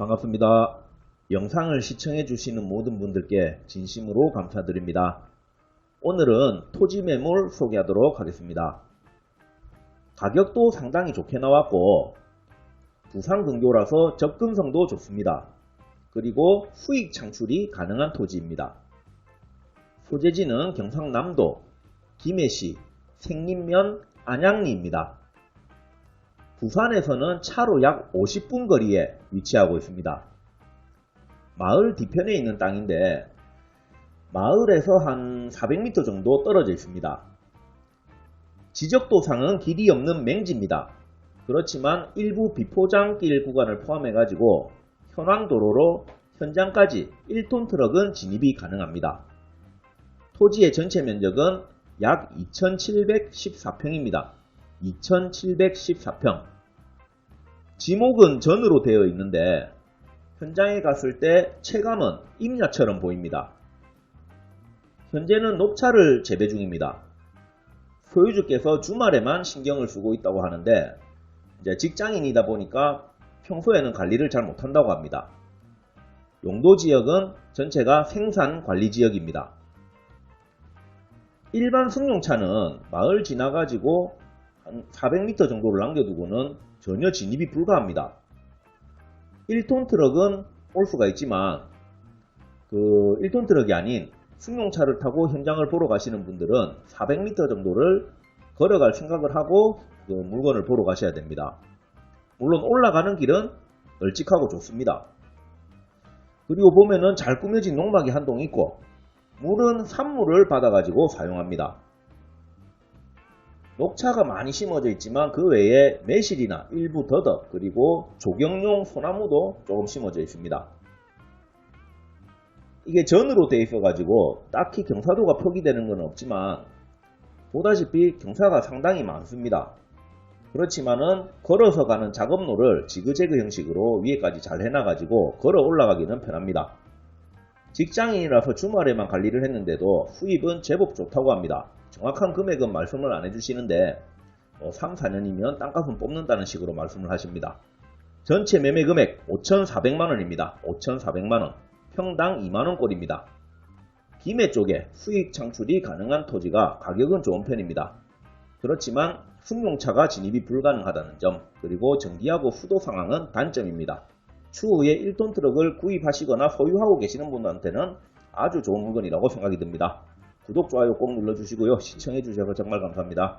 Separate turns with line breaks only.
반갑습니다. 영상을 시청해 주시는 모든 분들께 진심으로 감사드립니다. 오늘은 토지 매물 소개하도록 하겠습니다. 가격도 상당히 좋게 나왔고 부산 근교라서 접근성도 좋습니다. 그리고 수익 창출이 가능한 토지입니다. 소재지는 경상남도 김해시 생림면 안양리입니다. 부산에서는 차로 약 50분 거리에 위치하고 있습니다. 마을 뒤편에 있는 땅인데 마을에서 한 400m 정도 떨어져 있습니다. 지적도상은 길이 없는 맹지입니다. 그렇지만 일부 비포장길 구간을 포함해 가지고 현황도로로 현장까지 1톤 트럭은 진입이 가능합니다. 토지의 전체 면적은 약 2714평입니다. 2714평. 지목은 전으로 되어 있는데 현장에 갔을 때 체감은 임야처럼 보입니다. 현재는 녹차를 재배 중입니다. 소유주께서 주말에만 신경을 쓰고 있다고 하는데 이제 직장인이다 보니까 평소에는 관리를 잘 못한다고 합니다. 용도 지역은 전체가 생산 관리 지역입니다. 일반 승용차는 마을 지나가지고 한 400m 정도를 남겨두고는 전혀 진입이 불가합니다. 1톤 트럭은 올 수가 있지만 그 1톤 트럭이 아닌 승용차를 타고 현장을 보러 가시는 분들은 400m 정도를 걸어갈 생각을 하고 그 물건을 보러 가셔야 됩니다. 물론 올라가는 길은 널찍하고 좋습니다. 그리고 보면은 잘 꾸며진 농막이 한 동 있고 물은 산물을 받아가지고 사용합니다. 녹차가 많이 심어져 있지만 그 외에 매실이나 일부 더덕 그리고 조경용 소나무도 조금 심어져 있습니다. 이게 전으로 되어 있어 가지고 딱히 경사도가 표기되는 건 없지만 보다시피 경사가 상당히 많습니다. 그렇지만은 걸어서 가는 작업로를 지그재그 형식으로 위에까지 잘 해놔가지고 걸어 올라가기는 편합니다. 직장인이라서 주말에만 관리를 했는데도 수입은 제법 좋다고 합니다. 정확한 금액은 말씀을 안 해주시는데 3, 4년이면 땅값은 뽑는다는 식으로 말씀을 하십니다. 전체 매매 금액 5,400만원입니다. 5,400만원. 평당 2만원꼴입니다. 김해 쪽에 수익 창출이 가능한 토지가 가격은 좋은 편입니다. 그렇지만 승용차가 진입이 불가능하다는 점 그리고 정기하고 수도 상황은 단점입니다. 추후에 1톤 트럭을 구입하시거나 소유하고 계시는 분들한테는 아주 좋은 물건이라고 생각이 듭니다. 구독, 좋아요 꼭 눌러주시고요. 시청해주셔서 정말 감사합니다.